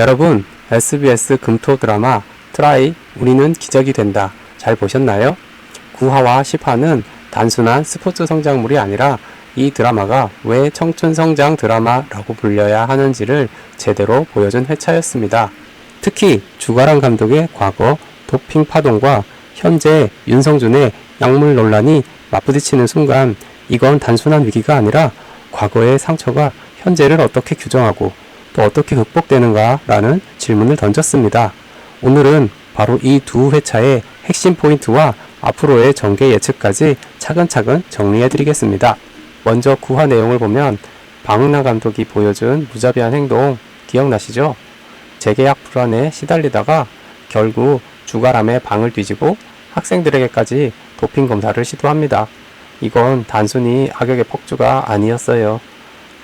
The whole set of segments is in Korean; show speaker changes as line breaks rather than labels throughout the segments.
여러분, SBS 금토 드라마 트라이 우리는 기적이 된다. 잘 보셨나요? 9화와 10화는 단순한 스포츠 성장물이 아니라 이 드라마가 왜 청춘 성장 드라마라고 불려야 하는지를 제대로 보여준 회차였습니다. 특히 주가랑 감독의 과거 도핑 파동과 현재 윤성준의 약물 논란이 맞부딪히는 순간 이건 단순한 위기가 아니라 과거의 상처가 현재를 어떻게 규정하고 또 어떻게 극복되는가라는 질문을 던졌습니다. 오늘은 바로 이 두 회차의 핵심 포인트와 앞으로의 전개 예측까지 차근차근 정리해 드리겠습니다. 먼저 9화 내용을 보면 방흥란 감독이 보여준 무자비한 행동 기억나시죠? 재계약 불안에 시달리다가 결국 주가람의 방을 뒤지고 학생들에게까지 도핑 검사를 시도합니다. 이건 단순히 악역의 폭주가 아니었어요.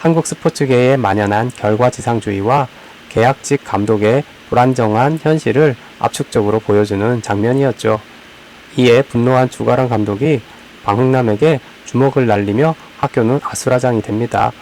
한국 스포츠계에 만연한 결과지상주의와 계약직 감독의 불안정한 현실을 압축적으로 보여주는 장면이었죠. 이에 분노한 주가랑 감독이 방흥남에게 주먹을 날리며 학교는 아수라장이 됩니다.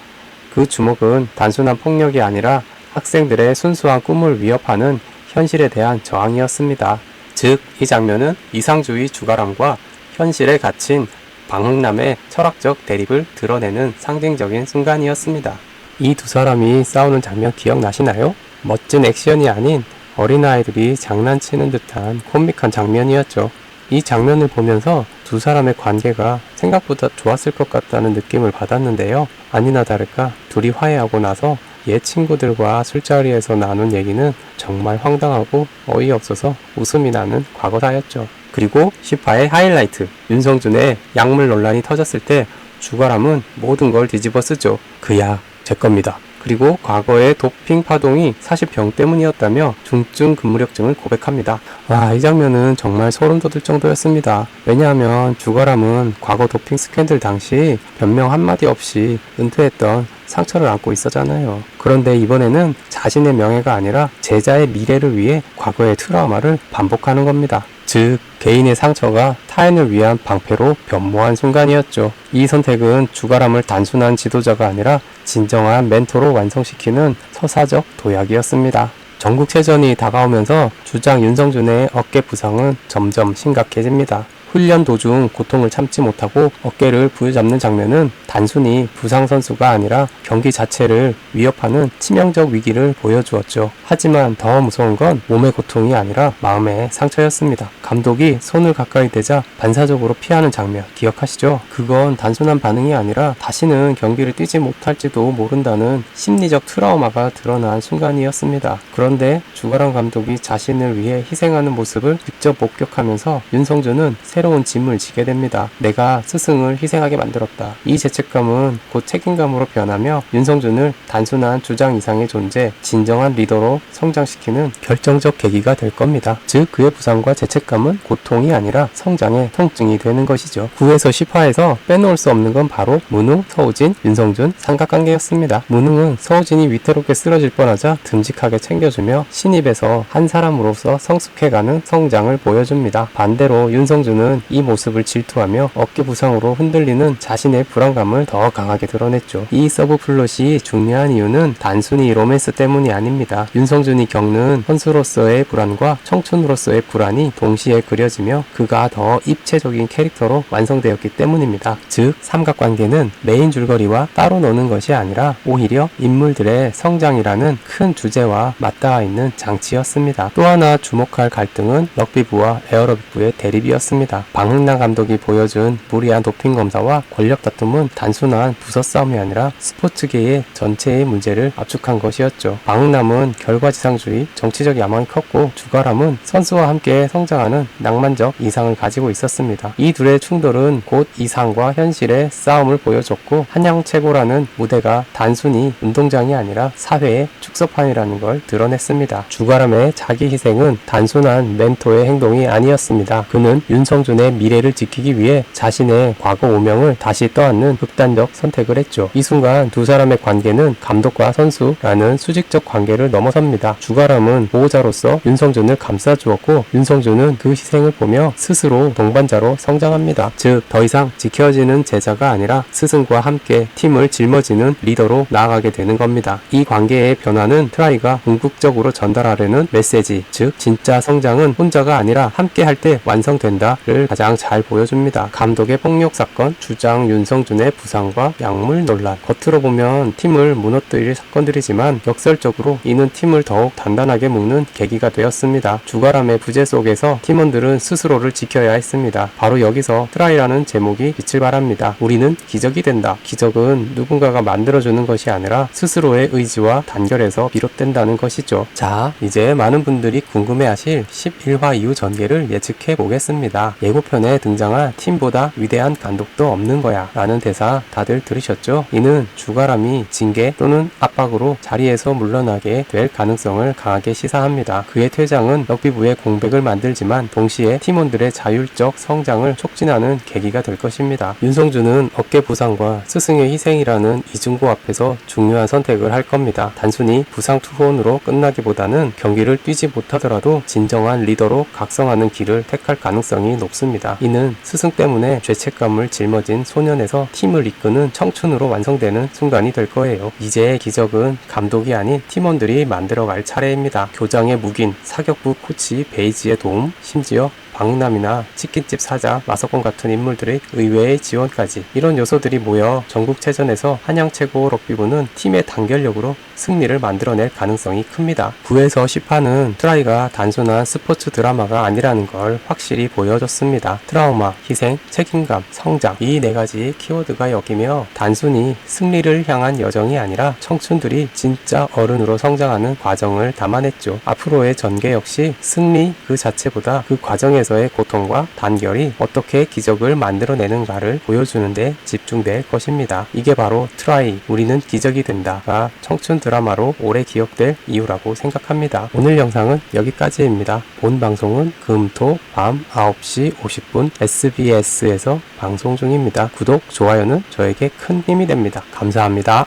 그 주먹은 단순한 폭력이 아니라 학생들의 순수한 꿈을 위협하는 현실에 대한 저항이었습니다. 즉, 이 장면은 이상주의 주가람과 현실에 갇힌 방흥남의 철학적 대립을 드러내는 상징적인 순간이었습니다. 이 두 사람이 싸우는 장면 기억나시나요? 멋진 액션이 아닌 어린아이들이 장난치는 듯한 코믹한 장면이었죠. 이 장면을 보면서 두 사람의 관계가 생각보다 좋았을 것 같다는 느낌을 받았는데요. 아니나 다를까 둘이 화해하고 나서 옛 친구들과 술자리에서 나눈 얘기는 정말 황당하고 어이없어서 웃음이 나는 과거사였죠. 그리고 10화의 하이라이트 윤성준의 약물 논란이 터졌을 때 주가람은 모든 걸 뒤집어 쓰죠. 그야 제 겁니다. 그리고 과거의 도핑 파동이 사실 병 때문이었다며 중증 근무력증을 고백합니다. 와, 이 장면은 정말 소름 돋을 정도였습니다. 왜냐하면 주가람은 과거 도핑 스캔들 당시 변명 한마디 없이 은퇴했던 상처를 안고 있었잖아요. 그런데 이번에는 자신의 명예가 아니라 제자의 미래를 위해 과거의 트라우마를 반복하는 겁니다. 즉, 개인의 상처가 타인을 위한 방패로 변모한 순간이었죠. 이 선택은 주가람을 단순한 지도자가 아니라 진정한 멘토로 완성시키는 서사적 도약이었습니다. 전국체전이 다가오면서 주장 윤성준의 어깨 부상은 점점 심각해집니다. 훈련 도중 고통을 참지 못하고 어깨를 부여잡는 장면은 단순히 부상 선수가 아니라 경기 자체를 위협하는 치명적 위기를 보여주었죠. 하지만 더 무서운 건 몸의 고통이 아니라 마음의 상처였습니다. 감독이 손을 가까이 대자 반사적으로 피하는 장면 기억하시죠? 그건 단순한 반응이 아니라 다시는 경기를 뛰지 못할지도 모른다는 심리적 트라우마가 드러난 순간이었습니다. 그런데 주가랑 감독이 자신을 위해 희생하는 모습을 직접 목격하면서 윤성준은 새로 운 짐을 지게 됩니다. 내가 스승을 희생하게 만들었다. 이 죄책감은 곧 책임감으로 변하며 윤성준을 단순한 주장 이상의 존재, 진정한 리더로 성장시키는 결정적 계기가 될 겁니다. 즉 그의 부상과 죄책감은 고통이 아니라 성장의 통증이 되는 것이죠. 9에서 10화에서 빼놓을 수 없는 건 바로 문웅, 서우진, 윤성준 삼각관계였습니다. 문웅은 서우진이 위태롭게 쓰러질 뻔하자 듬직하게 챙겨주며 신입에서 한 사람으로서 성숙해가는 성장을 보여줍니다. 반대로 윤성준 은 이 모습을 질투하며 어깨 부상으로 흔들리는 자신의 불안감을 더 강하게 드러냈죠. 이 서브 플롯이 중요한 이유는 단순히 로맨스 때문이 아닙니다. 윤성준이 겪는 선수로서의 불안과 청춘으로서의 불안이 동시에 그려지며 그가 더 입체적인 캐릭터로 완성되었기 때문입니다. 즉, 삼각관계는 메인 줄거리와 따로 노는 것이 아니라 오히려 인물들의 성장이라는 큰 주제와 맞닿아 있는 장치였습니다. 또 하나 주목할 갈등은 럭비부와 에어로빅부의 대립이었습니다. 방흥란 감독이 보여준 무리한 도핑 검사와 권력 다툼은 단순한 부서 싸움이 아니라 스포츠계의 전체의 문제를 압축한 것이었죠. 방흥남은 결과지상주의, 정치적 야망이 컸고 주가람은 선수와 함께 성장하는 낭만적 이상을 가지고 있었습니다. 이 둘의 충돌은 곧 이상과 현실의 싸움을 보여줬고 한양 최고라는 무대가 단순히 운동장이 아니라 사회의 축소판이라는 걸 드러냈습니다. 주가람의 자기 희생은 단순한 멘토의 행동이 아니었습니다. 그는 윤성 윤 성준의 미래를 지키기 위해 자신의 과거 오명을 다시 떠안는 극단적 선택을 했죠. 이 순간 두 사람의 관계는 감독과 선수라는 수직적 관계를 넘어섭니다. 주가람은 보호자로서 윤성준을 감싸주었고 윤성준은 그 희생을 보며 스스로 동반자로 성장합니다. 즉, 더 이상 지켜지는 제자가 아니라 스승과 함께 팀을 짊어지는 리더로 나아가게 되는 겁니다. 이 관계의 변화는 트라이가 궁극적으로 전달하려는 메시지, 즉 진짜 성장은 혼자가 아니라 함께 할 때 완성된다를 가장 잘 보여줍니다. 감독의 폭력 사건, 주장 윤성준의 부상과 약물 논란. 겉으로 보면 팀을 무너뜨릴 사건들이지만 역설적으로 이는 팀을 더욱 단단하게 묶는 계기가 되었습니다. 주가람의 부재 속에서 팀원들은 스스로를 지켜야 했습니다. 바로 여기서 트라이라는 제목이 빛을 발합니다. 우리는 기적이 된다. 기적은 누군가가 만들어주는 것이 아니라 스스로의 의지와 단결에서 비롯된다는 것이죠. 자, 이제 많은 분들이 궁금해하실 11화 이후 전개를 예측해 보겠습니다. 예고편에 등장할 팀보다 위대한 감독도 없는 거야 라는 대사 다들 들으셨죠? 이는 주가람이 징계 또는 압박으로 자리에서 물러나게 될 가능성을 강하게 시사합니다. 그의 퇴장은 럭비부의 공백을 만들지만 동시에 팀원들의 자율적 성장을 촉진하는 계기가 될 것입니다. 윤성준은 어깨 부상과 스승의 희생이라는 이중고 앞에서 중요한 선택을 할 겁니다. 단순히 부상 투혼으로 끝나기보다는 경기를 뛰지 못하더라도 진정한 리더로 각성하는 길을 택할 가능성이 높습니다. 이는 스승 때문에 죄책감을 짊어진 소년에서 팀을 이끄는 청춘으로 완성되는 순간이 될 거예요. 이제의 기적은 감독이 아닌 팀원들이 만들어갈 차례입니다. 교장의 묵인, 사격부 코치 베이지의 도움, 심지어 박남이나 치킨집 사장, 마석권 같은 인물들의 의외의 지원까지 이런 요소들이 모여 전국체전에서 한양 최고 럭비부는 팀의 단결력으로 승리를 만들어낼 가능성이 큽니다. 9에서 10화는 트라이가 단순한 스포츠 드라마가 아니라는 걸 확실히 보여줬습니다. 트라우마, 희생, 책임감, 성장 이 네 가지 키워드가 엮이며 단순히 승리를 향한 여정이 아니라 청춘들이 진짜 어른으로 성장하는 과정을 담아냈죠. 앞으로의 전개 역시 승리 그 자체보다 그 과정에 에서의 고통과 단결이 어떻게 기적을 만들어내는가를 보여주는데 집중될 것입니다. 이게 바로 트라이, 우리는 기적이 된다가 청춘 드라마로 오래 기억될 이유라고 생각합니다. 오늘 영상은 여기까지입니다. 본 방송은 금, 토, 밤 9시 50분 SBS에서 방송 중입니다. 구독, 좋아요는 저에게 큰 힘이 됩니다. 감사합니다.